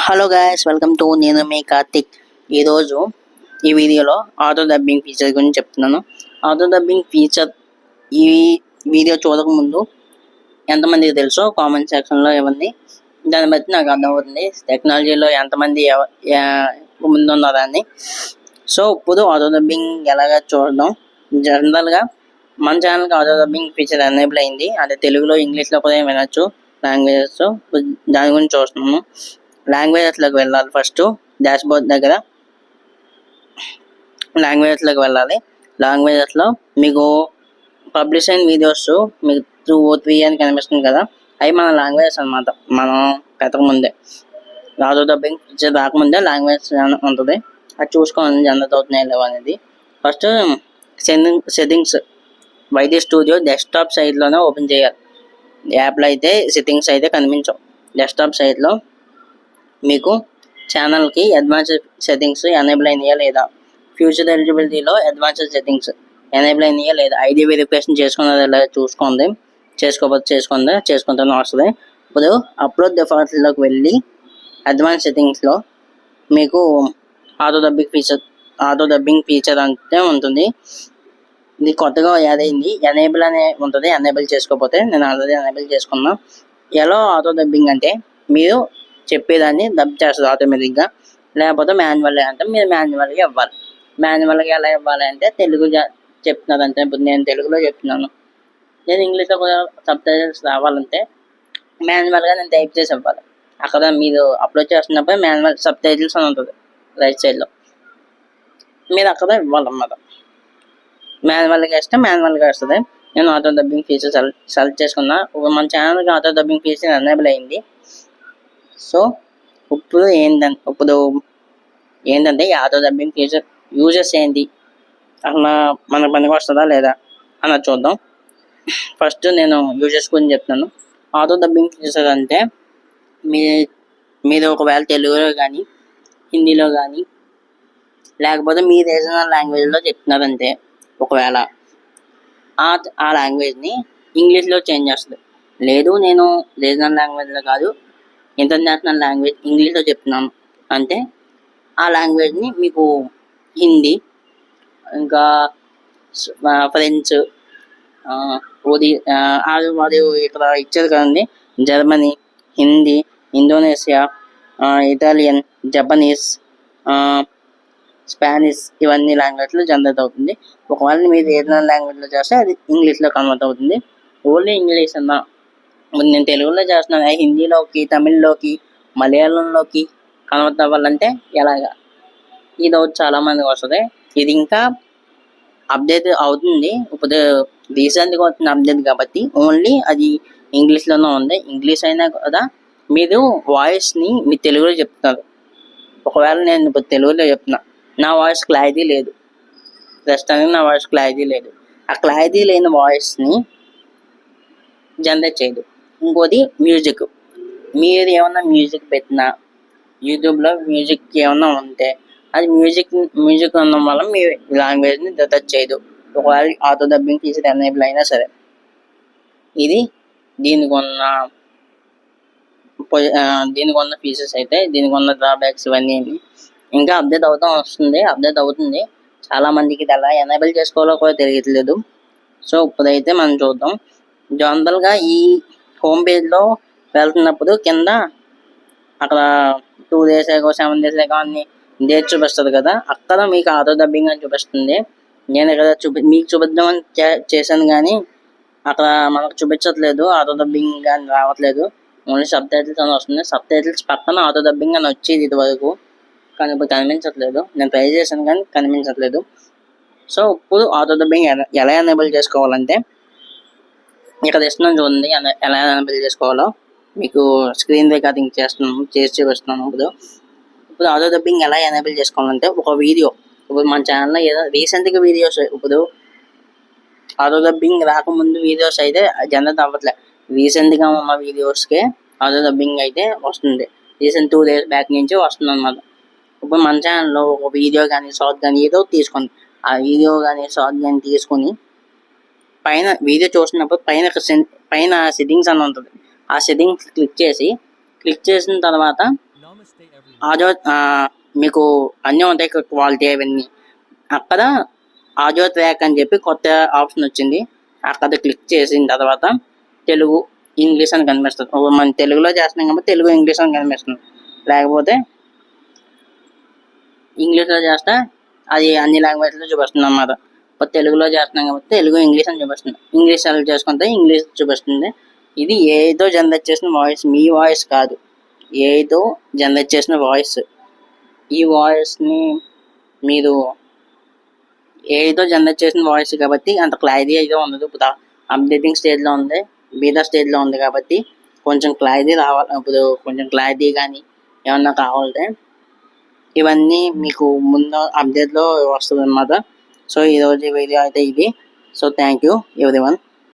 Hello guys welcome to నేను మీ కార్తిక్. ఈరోజు ఈ వీడియోలో ఆటో డబ్బింగ్ ఫీచర్ గురించి చెప్తున్నాను. ఆటో డబ్బింగ్ ఫీచర్ ఈ వీడియో చూడకముందు ఎంతమందికి తెలుసో కామెంట్ సెక్షన్లో ఇవ్వండి. దాన్ని బట్టి నాకు అర్థమవుతుంది టెక్నాలజీలో ఎంతమంది ఎవ- ముందు ఉన్నారని సో ఇప్పుడు ఆటో డబ్బింగ్ ఎలాగ చూడడం? జనరల్గా మన ఛానల్కి ఆటో డబ్బింగ్ ఫీచర్ ఎనేబుల్ అయింది. అంటే తెలుగులో ఇంగ్లీష్లో కూడా వినొచ్చు. లాంగ్వేజెస్ దాని గురించి చూస్తున్నాము లాంగ్వేజెస్లోకి వెళ్ళాలి ఫస్ట్ డాష్ బోర్డ్ దగ్గర లాంగ్వేజెస్లోకి వెళ్ళాలి. లాంగ్వేజెస్లో మీకు పబ్లిష్ అయిన వీడియోస్ మీకు టూ ఓ త్రీ అని కనిపిస్తుంది కదా అవి మన లాంగ్వేజెస్ అన్నమాట. మనం పెట్టక ముందే. రాజు డబ్బింగ్ ఫీచర్ రాకముందే లాంగ్వేజ్ ఉంటుంది. అది చూసుకోండి ఎంత అవుతున్నాయి లేవు అనేది. First setting settings YT studio desktop సైట్లోనే open చేయాలి. యాప్లో అయితే సెట్టింగ్స్ అయితే కనిపించవు. డెస్క్టాప్ సైట్లో మీకు ఛానల్కి అడ్వాన్స్డ్ సెట్టింగ్స్ ఎనేబుల్ అయినాయా లేదా? ఫ్యూచర్ ఎలిజిబిలిటీలో అడ్వాన్స్డ్ సెట్టింగ్స్ ఎనేబుల్ అయినాయా లేదా? ఐడి వెరిఫికేషన్ చేసుకున్నది లేదా చూసుకోండి? చేసుకోకపోతే చేసుకోండి చేసుకుంటూనే వస్తుంది. ఇప్పుడు అప్లోడ్ డిఫాల్ట్లోకి వెళ్ళి అడ్వాన్స్ సెట్టింగ్స్లో మీకు auto dubbing feature auto dubbing feature అంటే ఉంటుంది. ఇది కొత్తగా యాడ్ అయింది. ఎనేబుల్ అనే ఉంటుంది. ఎనేబుల్ చేసుకోకపోతే నేను ఆల్రెడీ ఎనేబుల్ చేసుకున్నా. ఎలా ఆటో డబ్బింగ్ అంటే మీరు చెప్పేదాన్ని డబ్ చేస్తుంది ఆటోమేటిక్గా. లేకపోతే మాన్యువల్గా అంటే మీరు మాన్యువల్గా ఇవ్వాలి. మాన్యువల్గా ఎలా ఇవ్వాలి అంటే తెలుగు చెప్తున్నారు అంటే ఇప్పుడు నేను తెలుగులో చెప్తున్నాను. నేను ఇంగ్లీష్లో కూడా సబ్ టైటిల్స్ రావాలంటే మాన్యువల్గా నేను టైప్ చేసి ఇవ్వాలి. అక్కడ మీరు అప్లోడ్ చేస్తున్నప్పుడు మాన్యువల్ సబ్ టైటిల్స్ అని ఉంటుంది రైట్ సైడ్లో. మీరు అక్కడ ఇవ్వాలన్నమాట. మాన్యువల్గా ఇస్తే మాన్యువల్గా వస్తుంది. నేను auto dubbing feature select select చేసుకున్నా. మన ఛానల్కి ఆటో డబ్బింగ్ ఫీచర్ ఎనేబుల్ అయింది. సో ఇప్పుడు ఏంటంటే ఇప్పుడు ఏంటంటే ఈ ఆటో డబ్బింగ్ ఫీచర్ యూజెస్ ఏంటి అన్న మన పనికి వస్తుందా లేదా? అన్న చూద్దాం. ఫస్ట్ నేను యూజెస్ గురించి చెప్తాను. ఆటో డబ్బింగ్ ఫీచర్ అంటే మీ మీరు ఒకవేళ తెలుగులో కానీ హిందీలో కానీ లేకపోతే మీ రీజనల్ లాంగ్వేజ్లో చెప్తున్నారంటే ఒకవేళ ఆ ఆ లాంగ్వేజ్ని ఇంగ్లీష్లో చేంజ్ చేస్తుంది. లేదు నేను రీజనల్ లాంగ్వేజ్లో కాదు ఇంటర్నేషనల్ లాంగ్వేజ్ ఇంగ్లీష్లో చెప్తున్నాం అంటే ఆ లాంగ్వేజ్ని మీకు హిందీ ఇంకా ఫ్రెంచ్ ఓది ఆ, అది వారు ఇక్కడ ఇచ్చారు కదండి. Germany Hindi Indonesia Italian Japanese Spanish ఇవన్నీ లాంగ్వేజ్లో జనరేట్ అవుతుంది. ఒకవేళ మీరు ఏదైనా లాంగ్వేజ్లో చేస్తే అది ఇంగ్లీష్లో కన్వర్ట్ అవుతుంది. ఓన్లీ ఇంగ్లీష్ అన్న ముందు నేను తెలుగులో చేస్తున్నాను. హిందీలోకి తమిళ్ళోకి మలయాళంలోకి కన్వర్ట్ అవ్వాలంటే ఎలాగా? ఈ డౌట్ చాలా మందికి వస్తుంది. ఇది ఇంకా అప్డేట్ అవుతుంది. ఇప్పుడు రీసెంట్గా వచ్చిన అప్డేట్ కాబట్టి ఓన్లీ అది ఇంగ్లీష్లోనే ఉంది. ఇంగ్లీష్ అయినా కూడా మీరు వాయిస్ని మీ తెలుగులో చెప్తున్నారు ఒకవేళ నేను ఇప్పుడు తెలుగులో చెప్తున్నా నా వాయిస్ క్లారిటీ లేదు. ప్రస్తుతానికి నా వాయిస్ క్లారిటీ లేదు. ఆ క్లారిటీ లేని వాయిస్ని జనరేట్ చేయదు. ఇంకోటి మ్యూజిక్ మీరు ఏమన్నా మ్యూజిక్ పెట్టినా యూట్యూబ్లో మ్యూజిక్ ఏమన్నా ఉంటే అది మ్యూజిక్ మ్యూజిక్ ఉండడం వల్ల మీ లాంగ్వేజ్ని డిటెక్ట్ చేయదు. ఒకవేళ ఆటో డబ్బింగ్ ఫీచర్ ఎనేబుల్ అయినా సరే. ఇది దీనికి ఉన్న దీనికి ఉన్న ఫీచర్స్ అయితే దీనికి ఉన్న డ్రాబ్యాక్స్ ఇవన్నీ ఇంకా అప్డేట్ అవుతూ వస్తుంది అప్డేట్ అవుతుంది. చాలా మందికి ఇది ఎలా ఎనేబుల్ చేసుకోవాలో కూడా తెలియట్లేదు. సో ఇప్పుడైతే మనం చూద్దాం. జనరల్గా ఈ హోమ్ పేజ్లో వెళ్తున్నప్పుడు కింద అక్కడ two days ago seven days ago అన్ని డేట్ చూపిస్తుంది కదా. అక్కడ మీకు ఆటో డబ్బింగ్ అని చూపిస్తుంది. నేను ఇక్కడ చూపి మీకు చూపిద్దామని చేశాను కానీ అక్కడ మనకు చూపించట్లేదు. ఆటో డబ్బింగ్ కానీ రావట్లేదు. ఓన్లీ సబ్ టైటిల్స్ అని వస్తుంది. సబ్ టైటిల్స్ పక్కన ఆటో డబ్బింగ్ అని వచ్చేది ఇది వరకు కానీ ఇప్పుడు కనిపించట్లేదు. నేను ట్రై చేశాను కానీ కనిపించట్లేదు. సో ఇప్పుడు ఆటో డబ్బింగ్ ఎలా- ఎలా ఎనేబుల్ చేసుకోవాలంటే ఇక్కడ ఇస్తున్నాను చూడండి ఎలా- ఎలా చేసుకోవాలో. మీకు స్క్రీన్ రికార్డింగ్ చేస్తున్నాను చేసి చూపిస్తున్నాను ఇప్పుడు. ఇప్పుడు ఆటో డబ్బింగ్ ఎలా ఎనేబుల్ చేసుకోవాలంటే ఒక వీడియో ఇప్పుడు మన ఛానల్లో ఏదో రీసెంట్గా వీడియోస్ ఇప్పుడు ఆటో డబ్బింగ్ రాకముందు వీడియోస్ అయితే జనరేట్ అవ్వట్లే. రీసెంట్గా ఉన్న వీడియోస్కే ఆటో డబ్బింగ్ అయితే వస్తుంది. రీసెంట్ టూ డేస్ బ్యాక్ నుంచి వస్తుంది అన్నమాట. ఇప్పుడు మన ఛానల్లో ఒక వీడియో కానీ షార్ట్ కానీ ఏదో ఒకటి తీసుకోండి. ఆ వీడియో కానీ షార్ట్ కానీ తీసుకొని పైన వీడియో చూసినప్పుడు పైన పైన సెట్టింగ్స్ అని ఉంటుంది. ఆ సెట్టింగ్స్ క్లిక్ చేసి క్లిక్ చేసిన తర్వాత ఆజో మీకు అన్నీ ఉంటాయి క్వాలిటీ అవన్నీ. అక్కడ ఆజో ట్రాక్ అని చెప్పి కొత్త ఆప్షన్ వచ్చింది. అక్కడ క్లిక్ చేసిన తర్వాత తెలుగు ఇంగ్లీష్ అని కనిపిస్తుంది. మన మనం తెలుగులో చేస్తున్నాం కాబట్టి తెలుగు ఇంగ్లీష్ అని కనిపిస్తుంది. లేకపోతే ఇంగ్లీష్లో చేస్తే అది అన్ని లాంగ్వేజ్లో చూపిస్తుంది అన్నమాట. తెలుగులో చేస్తున్నాం కాబట్టి తెలుగు ఇంగ్లీష్ అని చూపిస్తుంది ఇంగ్లీష్ సెలెక్ట్ చేసుకుంటే ఇంగ్లీష్ చూపిస్తుంది. ఇది ఏదో జనరేట్ చేసిన వాయిస్ మీ వాయిస్ కాదు. ఏదో జనరేట్ చేసిన వాయిస్. ఈ వాయిస్ని మీరు ఏదో జనరేట్ చేసిన వాయిస్ కాబట్టి అంత క్లారిటీ అయితే ఉండదు. ఇప్పుడు అప్డేటింగ్ స్టేజ్లో ఉంది బీదా స్టేజ్లో ఉంది కాబట్టి కొంచెం క్లారిటీ రావాలి. ఇప్పుడు కొంచెం క్లారిటీ కానీ ఏమన్నా కావాలంటే ఇవన్నీ మీకు ముందు అప్డేట్లో వస్తుంది అన్నమాట. సో ఈరోజు వీడియో అయితే ఇది so thank you every one